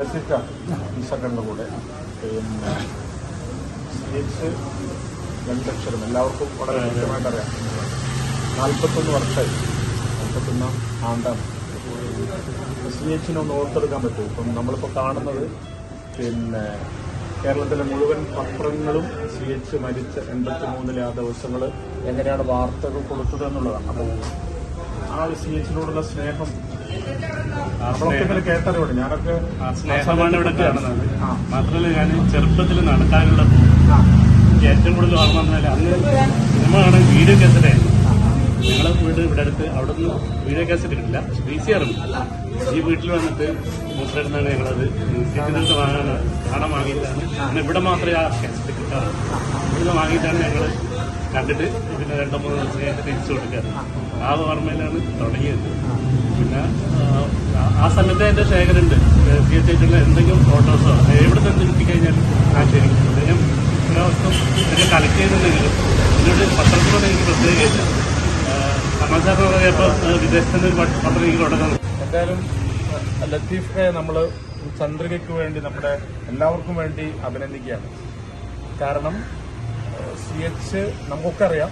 Jessica സെക്കൻഡിന്റെ കൂടെ. പിന്നെ C രണ്ട് അക്ഷരം. എല്ലാവർക്കും വളരെ കൃത്യമായിട്ട് അറിയാം. നാൽപ്പത്തൊന്ന് വർഷമായി. നാൽപ്പത്തൊന്ന് ആണ്ടാണ്. സി ഒന്ന് ഓർത്തെടുക്കാൻ പറ്റും. ഇപ്പം നമ്മളിപ്പോൾ കാണുന്നത് പിന്നെ കേരളത്തിലെ മുഴുവൻ പത്രങ്ങളും സി എച്ച് മരിച്ച എൺപത്തി മൂന്നിലെ ആ ദിവസങ്ങൾ എങ്ങനെയാണ് വാർത്തകൾ കൊടുത്തത് എന്നുള്ളതാണ്. അപ്പോൾ ആ സി എച്ചിനോടുള്ള സ്നേഹം സ്നേഹമാണ് ഇവിടെ കാണുന്നത്. മാത്രമല്ല ഞാൻ ചെറുപ്പത്തിൽ നടക്കാനുള്ള എനിക്ക് ഏറ്റവും കൂടുതൽ ഓർമ്മ വന്നാൽ അന്ന് സിനിമ കാണാൻ വീഡിയോ കാസറ്റ് ആയിരുന്നു. ഞങ്ങളെ വീട് ഇവിടെ അടുത്ത് അവിടെ നിന്ന് വീഡിയോ കാസറ്റ് കിട്ടില്ല വി സി ആർ ഈ വീട്ടിൽ വന്നിട്ട് മൂത്രടുത്താണ് ഞങ്ങളത്. മ്യൂസിയത്തിനടുത്ത് വാങ്ങാൻ കാണാൻ വാങ്ങിയിട്ടാണ് പിന്നെ ഇവിടെ മാത്രമേ ആ കാസറ്റ് കിട്ടാറ് ഇവിടുന്ന് വാങ്ങിയിട്ടാണ് ഞങ്ങൾ കണ്ടിട്ട് പിന്നെ രണ്ടോ മൂന്നോ ദിവസം കഴിഞ്ഞിട്ട് തിരിച്ചു കൊടുക്കാറ്. ആ ഓർമ്മയിലാണ് തുടങ്ങിയത്. ആ, സമയത്ത് എന്റെ ശേഖരമുണ്ട് ആയിട്ടുള്ള എന്തെങ്കിലും ഫോട്ടോസോ എവിടെ നിന്ന് കിട്ടിക്കഴിഞ്ഞാൽ ആ ശരി അദ്ദേഹം പ്രാവശ്യം ഇതൊക്കെ കളക്ട് ചെയ്യുന്നുണ്ടെങ്കിലും എന്നോട് പത്രത്തിനോട് എനിക്ക് പ്രത്യേകമില്ല സമാചാരം പറയുമ്പോൾ വിദേശത്ത് നിന്ന് പത്ര- എനിക്ക് തുടങ്ങുന്നു എന്തായാലും ലത്തീഫെ നമ്മൾ ചന്ദ്രികയ്ക്ക് വേണ്ടി നമ്മുടെ എല്ലാവർക്കും വേണ്ടി അഭിനന്ദിക്കുകയാണ്. കാരണം സി എച്ച് നമുക്കറിയാം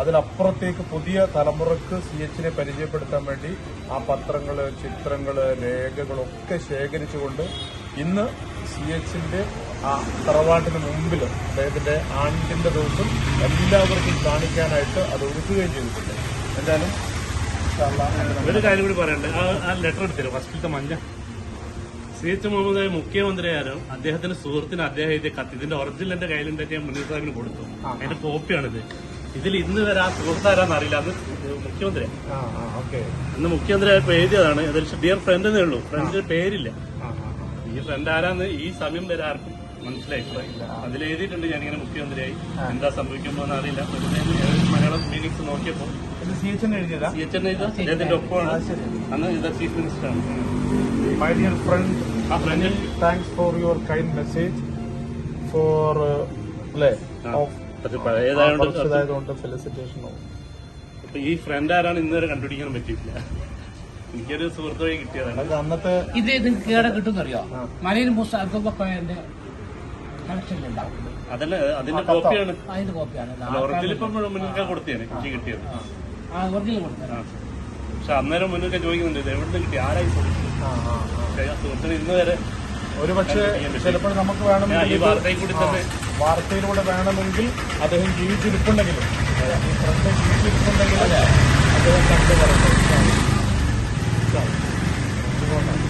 അതിലപ്പുറത്തേക്ക് പുതിയ തലമുറയ്ക്ക് സി എച്ചിനെ പരിചയപ്പെടുത്താൻ വേണ്ടി ആ പത്രങ്ങൾ ചിത്രങ്ങൾ രേഖകളൊക്കെ ശേഖരിച്ചുകൊണ്ട് ഇന്ന് സി എച്ചിന്റെ ആ തറവാട്ടിന് മുമ്പിൽ അദ്ദേഹത്തിന്റെ ആണ്ടിന്റെ ദിവസം എല്ലാവർക്കും കാണിക്കാനായിട്ട് അത് ഒരുക്കുകയും ചെയ്തിട്ടുണ്ട്. എന്തായാലും ഒരു കാര്യം കൂടി പറയണ്ട്? ആ ലെറ്റർ എടുത്തില്ല? ഫസ്റ്റിലത്തെ മഞ്ഞ. സി എച്ച് മുഹമ്മദ് മുഖ്യമന്ത്രിയാരും അദ്ദേഹത്തിന്റെ സുഹൃത്തിന് അദ്ദേഹം എഴുതിയ കത്ത്. ഇതിന്റെ ഒറിജിനൽ എന്റെ കയ്യിലുണ്ടായിട്ട് ഞാൻ മുനീർ സാഹിബിന് കൊടുത്തു. അതിന്റെ കോപ്പിയാണിത് ഇതിൽ ഇന്ന് വരെ ആ സുഹൃത്ത് ആരാന്ന് അറിയില്ല. അത് മുഖ്യമന്ത്രി ആ മുഖ്യമന്ത്രി അന്ന് എഴുതിയതാണ്. ഏകദേശം ഡിയർ ഫ്രണ്ട് എന്നേ ഉള്ളൂ. ഫ്രണ്ടിന് പേരില്ല. ഈ ഫ്രണ്ട് ആരാന്ന് ഈ സമയം വരെ ആർക്കും മനസ്സിലായിട്ടില്ല. അതിൽ എഴുതിയിട്ടുണ്ട് ഞാനിങ്ങനെ മുഖ്യമന്ത്രിയായി. എന്താ സംഭവിക്കുമ്പോന്ന് അറിയില്ല. മലയാളം മീനിങ്സ് നോക്കിയപ്പോൾ സി എച്ച് എഴുതിയത്? സി എച്ച് അദ്ദേഹത്തിന്റെ ഒപ്പമാണ്. അന്ന് ഇത് ചീഫ് മിനിസ്റ്ററാണ് മൈ ഡിയർ ഫ്രണ്ട് ആ friend thanks for your kind message for അല്ലേ ഓഫ് പക്ഷെ അപ്പൊ ഈ ഫ്രണ്ട് ആരാണ് ഇന്നുവരെ കണ്ടുപിടിക്കാൻ പറ്റിയിട്ടില്ല. എനിക്കൊരു സുഹൃത്ത് വഴി കിട്ടിയതാണ്. അത് അന്നത്തെ ഇത് നിങ്ങൾക്ക് കേടെ കിട്ടുന്നറിയോ? മലയിൽ കണക്ഷനിലുണ്ടാവും അതല്ല അതിന്റെ കോപ്പിയാണ് അതിന്റെ കോപ്പിയാണ്. ഒറിജിനൽ ഇപ്പം കൊടുത്തേനെ എനിക്ക് കിട്ടിയത്. ആ ഒറിജിനൽ. പക്ഷെ അന്നേരം മുന്നേക്കാൻ ചോദിക്കുന്നുണ്ട് ഇത് എവിടെ നിന്ന് കിട്ടി? ആരായി ആ സുഹൃത്തിന് ഇന്ന് വരെ ഒരു പക്ഷേ ചിലപ്പോൾ നമുക്ക് വേണമെങ്കിൽ വാർത്തയിലൂടെ വേണമെങ്കിൽ അദ്ദേഹം ജീവിച്ചിരിപ്പുണ്ടെങ്കിലും. ഈ